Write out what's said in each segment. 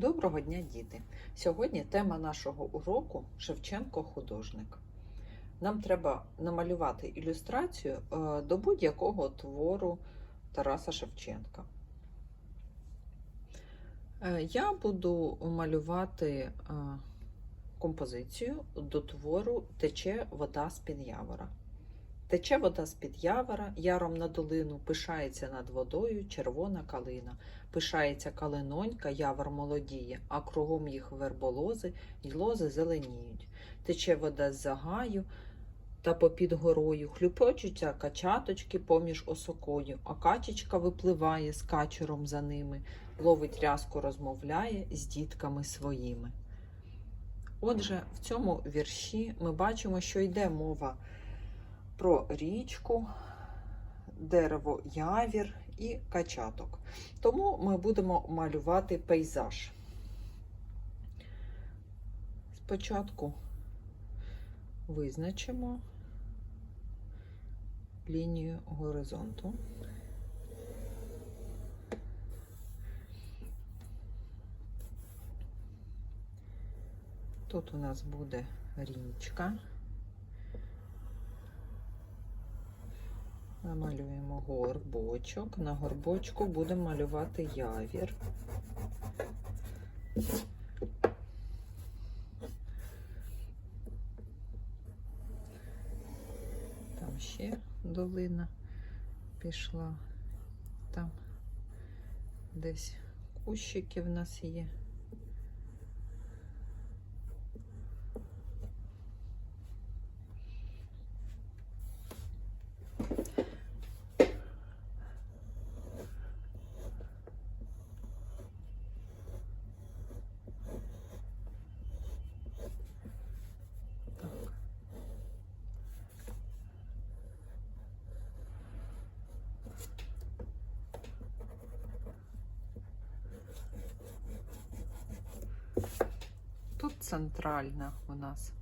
Доброго дня, діти! Сьогодні тема нашого уроку Шевченко художник. Нам треба намалювати ілюстрацію е, до будь-якого твору Тараса Шевченка. Е, Я буду малювати е, композицію до твору Тече вода з-під явора. Тече вода з-під явора, яром на долину, пишається над водою червона калина. Пишається калинонька, явор молодіє, а кругом їх верболози й лози зеленіють. Тече вода з загаю та попід горою, хлюпочуться качаточки поміж осокою, а качечка випливає з качером за ними, ловить рязку, розмовляє з дітками своїми. Отже, в цьому вірші ми бачимо, що йде мова про річку, дерево явір і качаток. Тому ми будемо малювати пейзаж. Спочатку визначимо лінію горизонту. Тут у нас буде річка. Намалюємо горбочок. На горбочку будемо малювати явір. Там ще долина пішла. Там десь кущики в нас є. Центральна у нас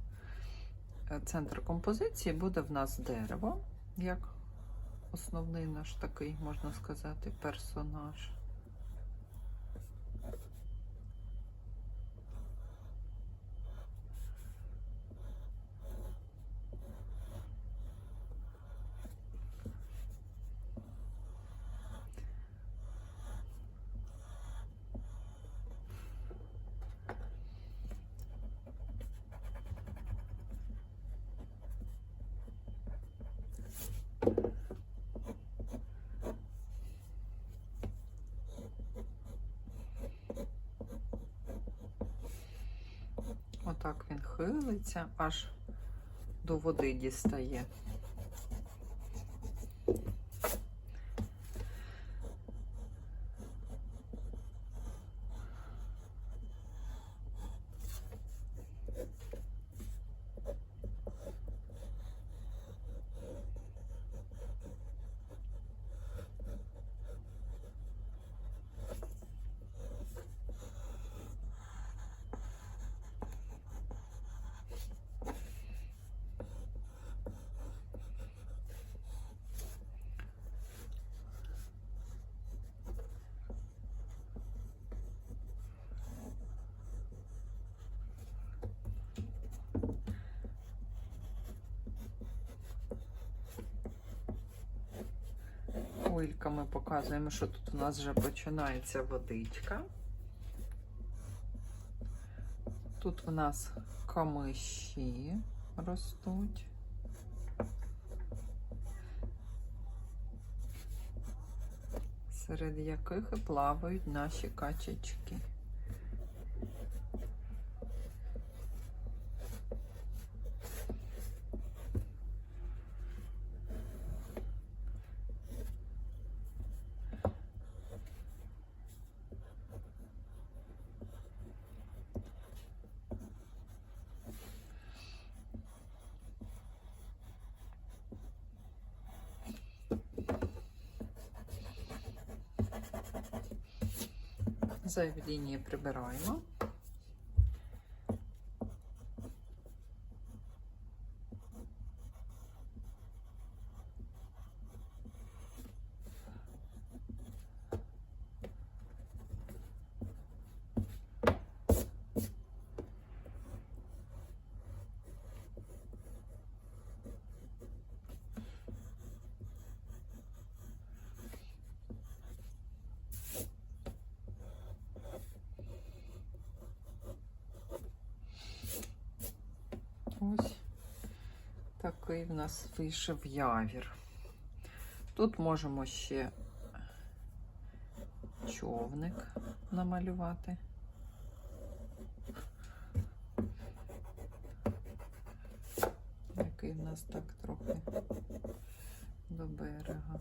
е, центр композиції буде в нас дерево, як основний наш такий, можна сказати, персонаж. Отак він хилиться, аж до води дістає. Хвильками показуємо, що тут у нас вже починається водичка. Тут у нас камиші ростуть. Серед яких і плавають наші качечки. Зайві лінії прибираємо. Такий в нас вийшов явір. Тут можемо ще човник намалювати. Який в нас так трохи до берега.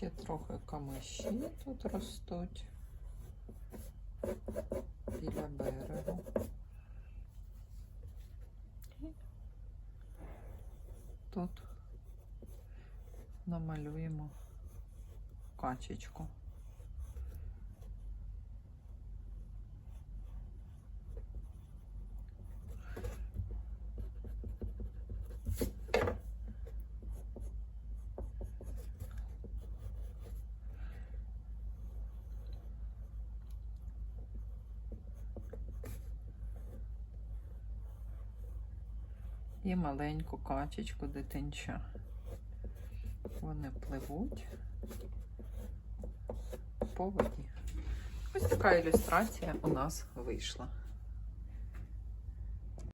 Ще трохи камиші тут ростуть біля берегу. І тут намалюємо качечку. І маленьку качечку дитинча. Вони пливуть по воді. Ось така ілюстрація у нас вийшла.